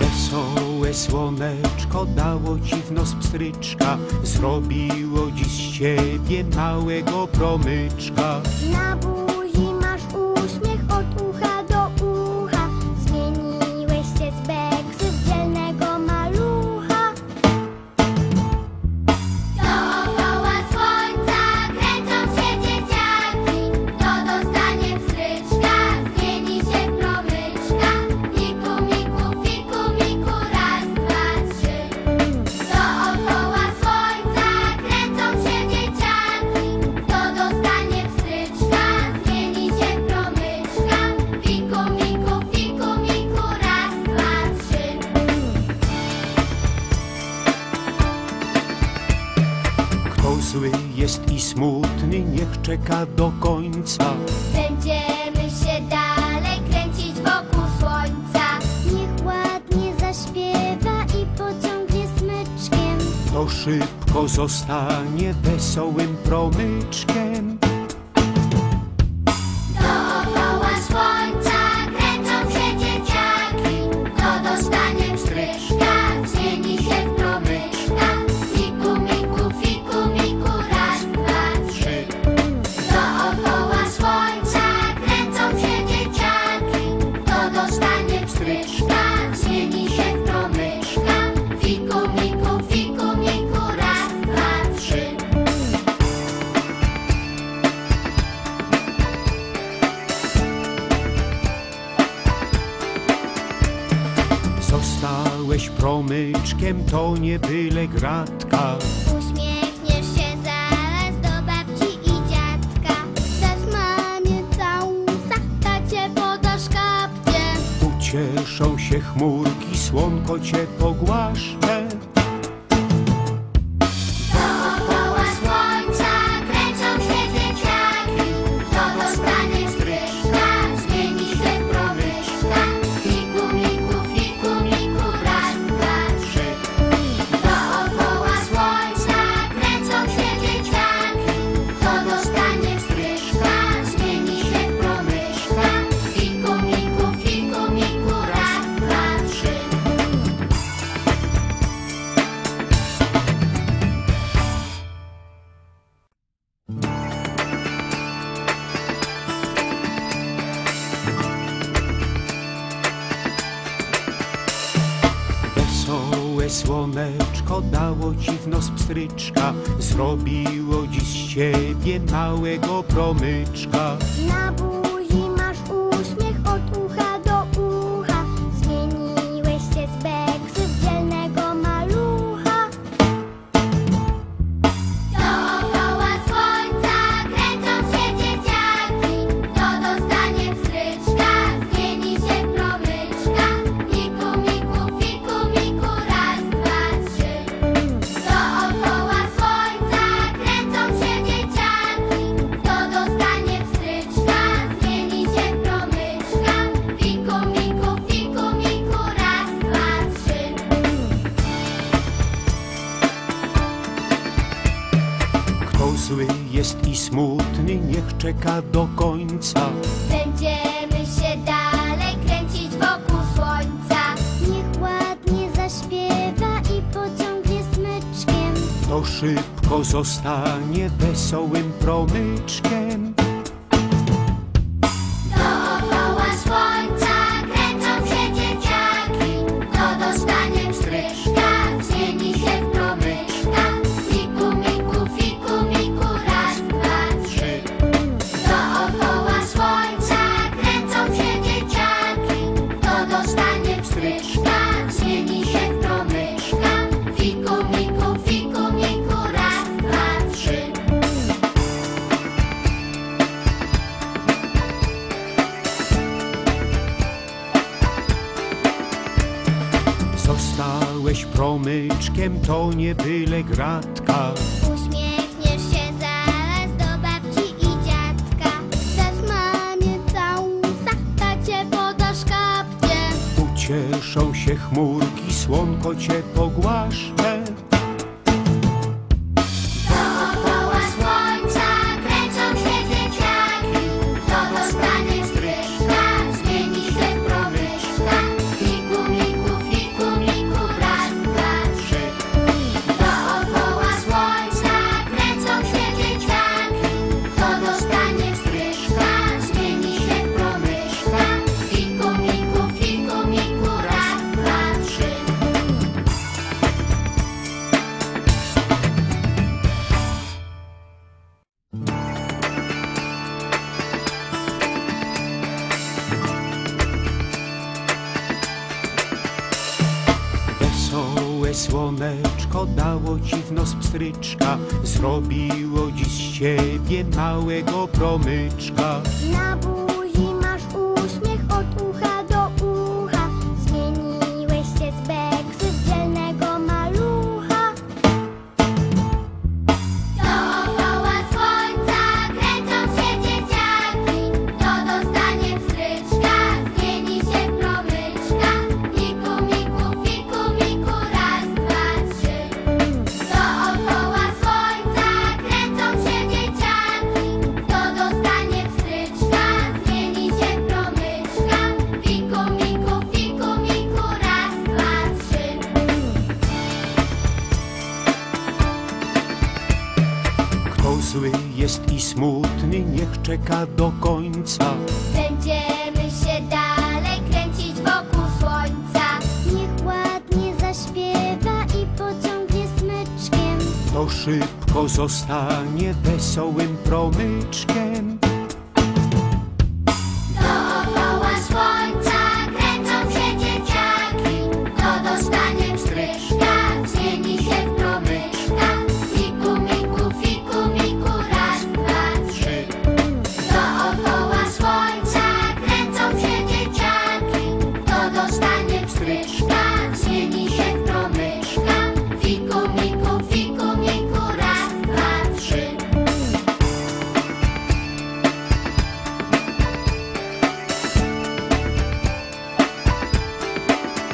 Wesołe słoneczko dało ci w nos pstryczka, zrobiło dziś z ciebie małego promyczka. Na zły jest i smutny, niech czeka do końca. Będziemy się dalej kręcić wokół słońca. Niech ładnie zaśpiewa i pociągnie smyczkiem. To szybko zostanie wesołym promyczkiem. Pstryczka, zmieni się promyczka. Fiku, miku, raz, dwa, trzy. Zostałeś promyczkiem, to nie byle gratka. Ucieszą się chmurki, słonko cię pogłaszcze. Słoneczko dało ci w nos pstryczka, zrobiło dziś z ciebie małego promyczka. Zły jest i smutny, niech czeka do końca. Będziemy się dalej kręcić wokół słońca. Niech ładnie zaśpiewa i pociągnie smyczkiem. To szybko zostanie wesołym promyczkiem. Zostałeś promyczkiem, to nie byle gratka. Uśmiechniesz się zaraz do babci i dziadka. Dasz mamie całusa, tacie podasz kapcie. Ucieszą się chmurki, słonko cię pogłaszcze. Słoneczko dało ci w nos pstryczka, zrobiło dziś z ciebie małego promyczka. Kto zły jest i smutny, niech czeka do końca. Będziemy się dalej kręcić wokół słońca. Niech ładnie zaśpiewa i pociągnie smyczkiem. To szybko zostanie wesołym promyczkiem.